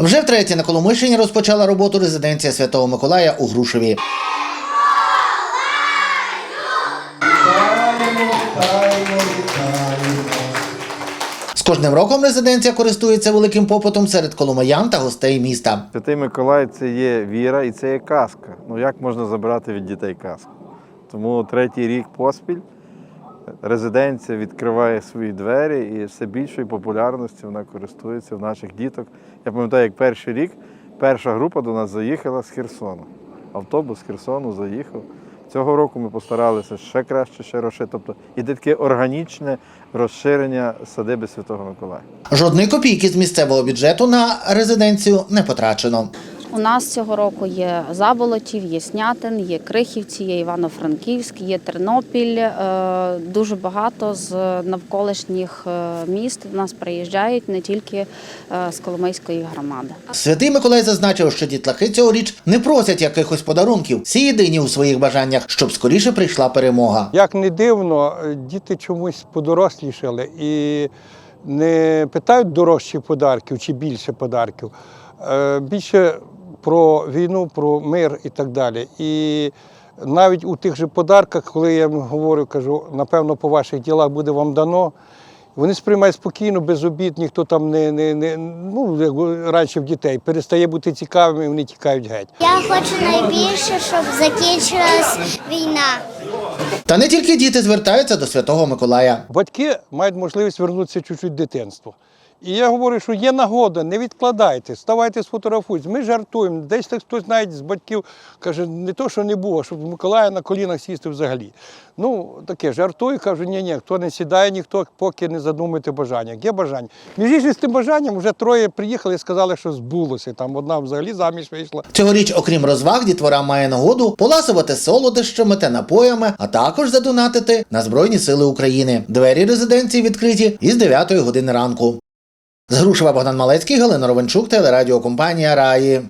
Вже втретє на Коломийщині розпочала роботу резиденція Святого Миколая у Грушеві. З кожним роком резиденція користується великим попитом серед коломиян та гостей міста. Святий Миколай це є віра і це є казка. Ну як можна забирати від дітей казку? Тому третій рік поспіль резиденція відкриває свої двері і все більшої популярності вона користується в наших діток. Я пам'ятаю, як перший рік перша група до нас заїхала з Херсону. Автобус з Херсону заїхав. Цього року ми постаралися ще краще, ще розширити. Тобто іде таке органічне розширення садиби Святого Миколая. Жодної копійки з місцевого бюджету на резиденцію не потрачено. У нас цього року є Заболотів, є Снятин, є Крихівці, є Івано-Франківськ, є Тернопіль. Е, Дуже багато з навколишніх е, міст до нас приїжджають не тільки е, з Коломийської громади. Святий Миколай зазначив, що дітлахи цьогоріч не просять якихось подарунків, всі єдині у своїх бажаннях, щоб скоріше прийшла перемога. Як не дивно, діти чомусь подорослішали і не питають дорожчі подарків чи більше подарків. Більше про війну, про мир і так далі. І навіть у тих же подарках, коли я їм говорю, кажу, напевно, по ваших ділах буде вам дано. Вони сприймають спокійно, без обід, ніхто там не, не, не ну, як раніше в дітей перестає бути цікавими, вони тікають геть. Я хочу найбільше, щоб закінчилась війна. Та не тільки діти звертаються до Святого Миколая. Батьки мають можливість вернутися чуть-чуть в дитинство. І я говорю, що є нагода, не відкладайте, ставайте сфотографуйтесь. Ми жартуємо. Десь так хтось навіть з батьків каже, не то, що не було, щоб Миколая на колінах сісти взагалі. Ну, таке, жартую, кажу, ні, ні, хто не сідає, ніхто, поки не задумайте бажання. Є бажання. Між іншим, з тим бажанням вже троє приїхали і сказали, що збулося. Там одна взагалі заміж вийшла. Цьогоріч, окрім розваг, дітвора має нагоду поласувати солодощами та напоями, а також задонатити на Збройні Сили України. Двері резиденції відкриті із 9 години ранку. З Грушева Богдан Малецький, Галина Ровенчук, телерадіокомпанія Раї.